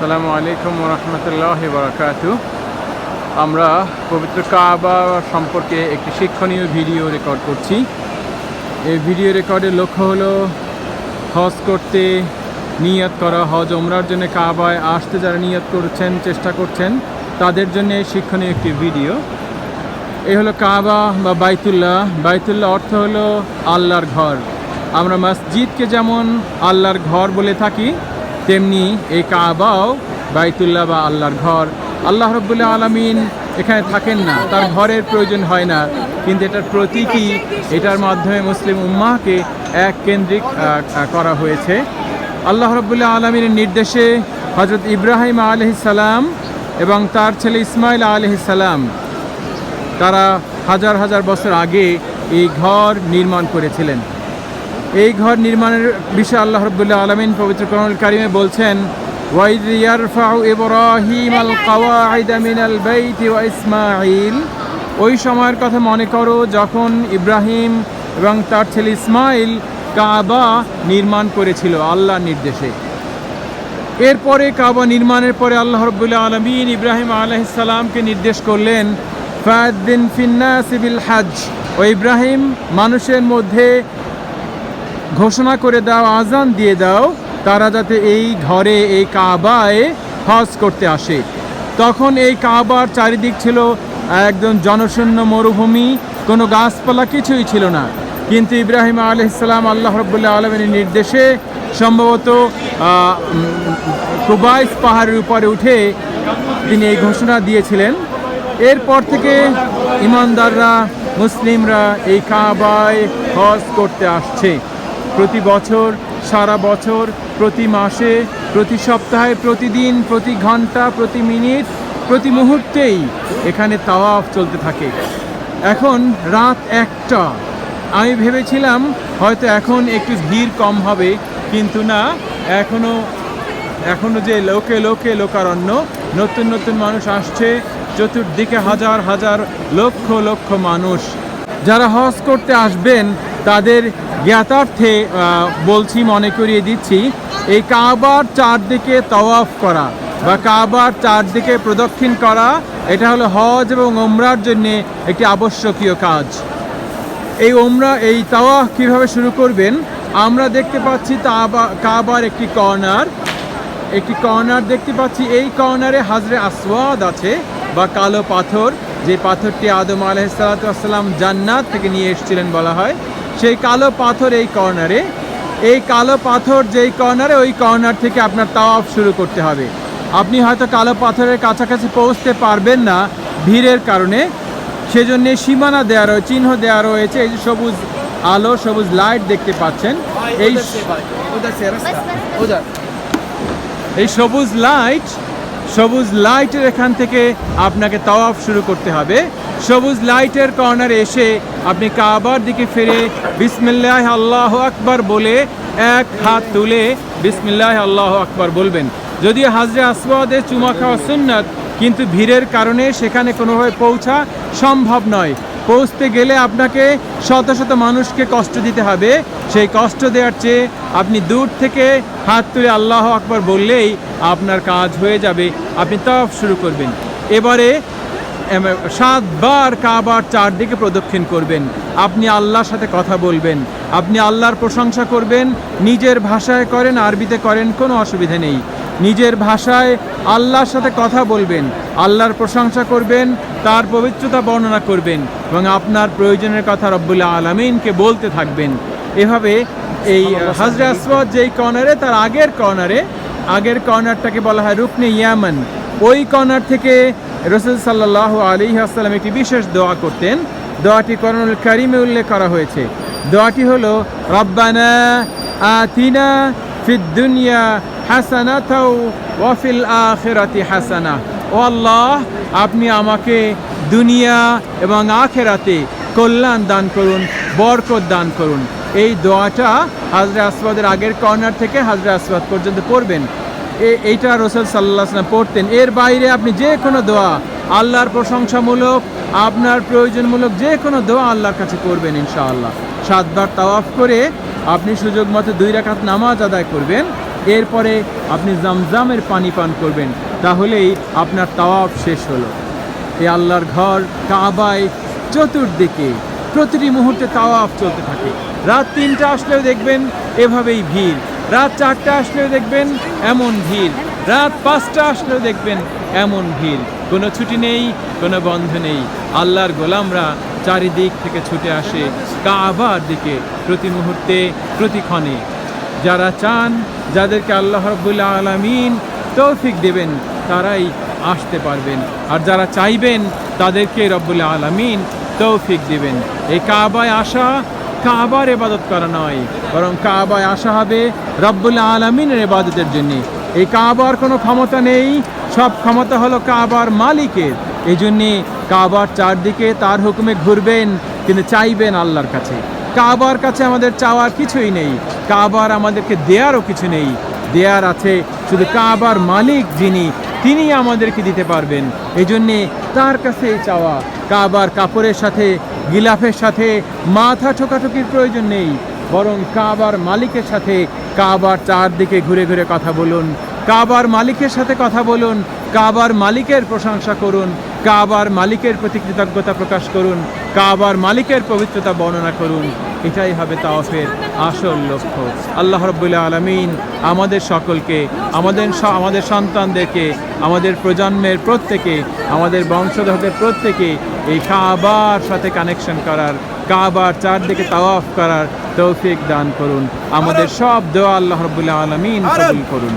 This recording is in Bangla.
আসসালামু আলাইকুম রহমতুল্লাহ বারাকাতু আমরা পবিত্র কাবা সম্পর্কে একটি শিক্ষণীয় ভিডিও রেকর্ড করছি। এই ভিডিও রেকর্ডের লক্ষ্য হলো হজ করতে নিয়ত করা, হজ ওমরার জন্য কাবায় আসতে যারা নিয়াত করছেন, চেষ্টা করছেন, তাদের জন্য এই শিক্ষণীয় একটি ভিডিও। এই হলো কাবা বা বাইতুল্লাহ। বাইতুল্লাহ অর্থ হলো আল্লাহর ঘর। আমরা মসজিদকে যেমন আল্লাহর ঘর বলে থাকি তেমনি এই কাবাও বাইতুল্লাহ বা আল্লাহর ঘর। আল্লাহ রব্বুল্লাহ আলমিন এখানে থাকেন না, তার ঘরের প্রয়োজন হয় না। কিন্তু এটার প্রতীকী, এটার মাধ্যমে মুসলিম উম্মাহকে এক কেন্দ্রিক করা হয়েছে। আল্লাহ রব্বুল্লাহ আলমিনের নির্দেশে হজরত ইব্রাহিম আলহিসাল্লাম এবং তার ছেলে ইসমাইল আলহিসাল্লাম তারা হাজার হাজার বছর আগে এই ঘর নির্মাণ করেছিলেন। এই ঘর নির্মাণের বিষয়ে আল্লাহ রব্বুল্লাহ আলমিন পবিত্র করণুল কারিমে বলছেন, ওয়াইদ ওই সময়ের কথা মনে করো যখন ইব্রাহিম এবং তার ছেলে ইসমাইল কাবা নির্মাণ করেছিল আল্লাহর নির্দেশে। এরপরে কাবা নির্মাণের পরে আল্লাহ রব্বুল্লাহ আলমিন ইব্রাহিম আলহিসাল্লামকে নির্দেশ করলেন ফায়াদ্দিন ফিন্নাস বিল হাজ ও ইব্রাহিম মানুষের মধ্যে ঘোষণা করে দাও, আজান দিয়ে দাও, তারা যাতে এই ঘরে, এই কাবায় হজ করতে আসে। তখন এই কাবার চারিদিক ছিল একদম জনশূন্য মরুভূমি, কোনো গাছপালা কিছুই ছিল না। কিন্তু ইব্রাহিম আলহিসাল্লাম আল্লাহ রব্বুল্লাহ আলমিনের নির্দেশে সম্ভবত কুবাইস পাহাড়ের উপরে উঠে তিনি এই ঘোষণা দিয়েছিলেন। এরপর থেকে ইমানদাররা, মুসলিমরা এই কাবায় হজ করতে আসছে। প্রতি বছর, সারা বছর, প্রতি মাসে, প্রতি সপ্তাহে, প্রতিদিন, প্রতি ঘণ্টা, প্রতি মিনিট, প্রতি মুহূর্তেই এখানে তাওয়াফ চলতে থাকে। এখন রাত একটা। আমি ভেবেছিলাম হয়তো এখন একটু ভিড় কম হবে, কিন্তু না এখনও এখনও যে লোকে লোকে লোকারণ্য, নতুন নতুন মানুষ আসছে, চতুর্দিকে হাজার হাজার লক্ষ লক্ষ মানুষ। যারা হজ করতে আসবেন তাদের জ্ঞাতার্থে বলছি, মনে করিয়ে দিচ্ছি, এই কাবার চারদিকে তওয়াফ করা বা কাবার চারদিকে প্রদক্ষিণ করা, এটা হলো হজ এবং ওমরার জন্য একটি আবশ্যকীয় কাজ। এই ওমরা এই তাওয়া কীভাবে শুরু করবেন? আমরা দেখতে পাচ্ছি কাবার একটি কর্নার। একটি কর্নার দেখতে পাচ্ছি, এই কর্নারে হাজরে আসওয়াদ আছে বা কালো পাথর, যে পাথরটি আদম আলহিসাল্লাম জান্নাত থেকে নিয়ে এসেছিলেন বলা হয়। সেই কালো পাথর এই কর্নারে এই কালো পাথর যেই কর্নারে ওই কর্নার থেকে আপনার তাওয়াফ শুরু করতে হবে। আপনি হয়তো কালো পাথরের কাছাকাছি পৌঁছতে পারবেন না ভিড়ের কারণে। সেজন্য সীমানা দেওয়া রয়েছে চিহ্ন দেওয়া রয়েছে। এই যে সবুজ আলো সবুজ লাইট দেখতে পাচ্ছেন। এই এই সবুজ লাইট সবুজ লাইটের এখান থেকে আপনাকে তাওয়াফ শুরু করতে হবে। সবুজ লাইটের কর্নার এসে আপনি কাবার দিকে ফিরে বিসমিল্লাহ আল্লাহ আকবার বলে এক হাত তুলে বিসমিল্লাহ আল্লাহ আকবার বলবেন। যদিও হাজরে আসওয়াদে চুমা খাওয়া সুন্নাত, কিন্তু ভিড়ের কারণে সেখানে কোনোভাবে পৌঁছা সম্ভব নয়। পৌঁছতে গেলে আপনাকে শত শত মানুষকে কষ্ট দিতে হবে। সেই কষ্ট দেওয়ার চেয়ে আপনি দূর থেকে হাত তুলে আল্লাহ আকবার বললেই আপনার কাজ হয়ে যাবে। আপনি তফ শুরু করবেন। এবারে সাতবার কাবার চারদিকে প্রদক্ষিণ করবেন। আপনি আল্লাহর সাথে কথা বলবেন। আপনি আল্লাহর প্রশংসা করবেন। নিজের ভাষায় করেন, আরবিতে করেন, কোনো অসুবিধা নেই। নিজের ভাষায় আল্লাহর সাথে কথা বলবেন, আল্লাহর প্রশংসা করবেন, তার পবিত্রতা বর্ণনা করবেন এবং আপনার প্রয়োজনের কথা রব্বুল্লাহ আলমিনকে বলতে থাকবেন। এভাবে এই হাজরা আসওয়াদ যেই কর্নারে, তার আগের কর্নারে, আগের কর্নারটাকে বলা হয় রুকনে ইয়ামান, ওই কর্নার থেকে রসুল সাল্লাহ আলী আসসালাম একটি বিশেষ দোয়া করতেন। দোয়াটি করণুল কারিমে উল্লেখ করা হয়েছে। দোয়াটি হলো, রব্বানা আতিনা ফিদ দুনিয়া হাসানাতাও ওয়াফিল আখিরাতি হাসানা। ও আল্লাহ, আপনি আমাকে দুনিয়া এবং আখেরাতে কল্যাণ দান করুন, বরকত দান করুন। এই দোয়াটা হাজরা আসবাদের আগের কর্নার থেকে হাজরা আসবাদ পর্যন্ত পড়বেন। এইটা রসুল সাল্লাহ সাল্লাম পড়তেন। এর বাইরে আপনি যে কোনো দোয়া, আল্লাহর প্রশংসামূলক, আপনার প্রয়োজনমূলক যে কোনো দোয়া আল্লাহর কাছে করবেন ইনশাআল্লাহ। সাতবার তাওয়াফ করে আপনি সুযোগ মতো দুই রাকাত নামাজ আদায় করবেন। এরপরে আপনি জামজামের পানি পান করবেন, তাহলেই আপনার তাওয়াফ শেষ হলো। এই আল্লাহর ঘর, কাবায়, চতুর্দিকে প্রতিটি মুহূর্তে তাওয়াফ চলতে থাকে। রাত তিনটা আসলেও দেখবেন এভাবেই ভিড়। রাত চারটা আসলেও দেখবেন এমন ভিড়। রাত পাঁচটা আসলেও দেখবেন এমন ভিড়। কোনো ছুটি নেই, কোনো বন্ধ নেই। আল্লাহর গোলামরা চারিদিক থেকে ছুটে আসে কাবার দিকে প্রতি মুহূর্তে প্রতিক্ষণে যারা চান যাদেরকে আল্লাহ রব্বুল্লা আলমিন তৌফিক দেবেন, তারাই আসতে পারবেন। আর যারা চাইবেন, তাদেরকে রব্বুল্লা আলমিন তৌফিক দেবেন। এই কাবায় আসা কাবার এবাদত করা নয়, বরং কাবায় আসা হবে রব্বুল্লা আলমিনের এবাদতের জন্য। এই কাবার কোনো ক্ষমতা নেই, সব ক্ষমতা হলো কাবার মালিকের। এই জন্যে কাবার চারদিকে তার হুকুমে ঘুরবেন কিন্তু চাইবেন আল্লাহর কাছে। কাবার কাছে আমাদের চাওয়ার কিছুই নেই। কাবার আমাদেরকে দেয়ারও কিছু নেই। দেয়ার আছে শুধু কাবার মালিক যিনি তিনি আমাদেরকে দিতে পারবেন। এই জন্যে তার কাছেই চাওয়া। কাবার কাপড়ের সাথে, গিলাফের সাথে মাথা ঠোকাঠুকির প্রয়োজন নেই। বরং কাবার মালিকের সাথে কাবার চারদিকে ঘুরে ঘুরে কথা বলুন। কাবার মালিকের সাথে কথা বলুন। কাবার মালিকের প্রশংসা করুন। কাবার মালিকের প্রতি কৃতজ্ঞতা প্রকাশ করুন, কাবার মালিকের পবিত্রতা বর্ণনা করুন। এটাই হবে তাওয়াফের আসল লক্ষ্য। আল্লাহ রব্বুল্লাহ আলমিন আমাদের সকলকে, আমাদের আমাদের সন্তানদেরকে, আমাদের প্রজন্মের প্রত্যেকে, আমাদের বংশধরদের প্রত্যেকে এই কাবার সাথে কানেকশন করার, কাবার চারদিকে তাওয়াফ করার তৌফিক দান করুন। আমাদের সব দোয়া আল্লাহ রব্বুল্লাহ আলমিন কবুল করুন।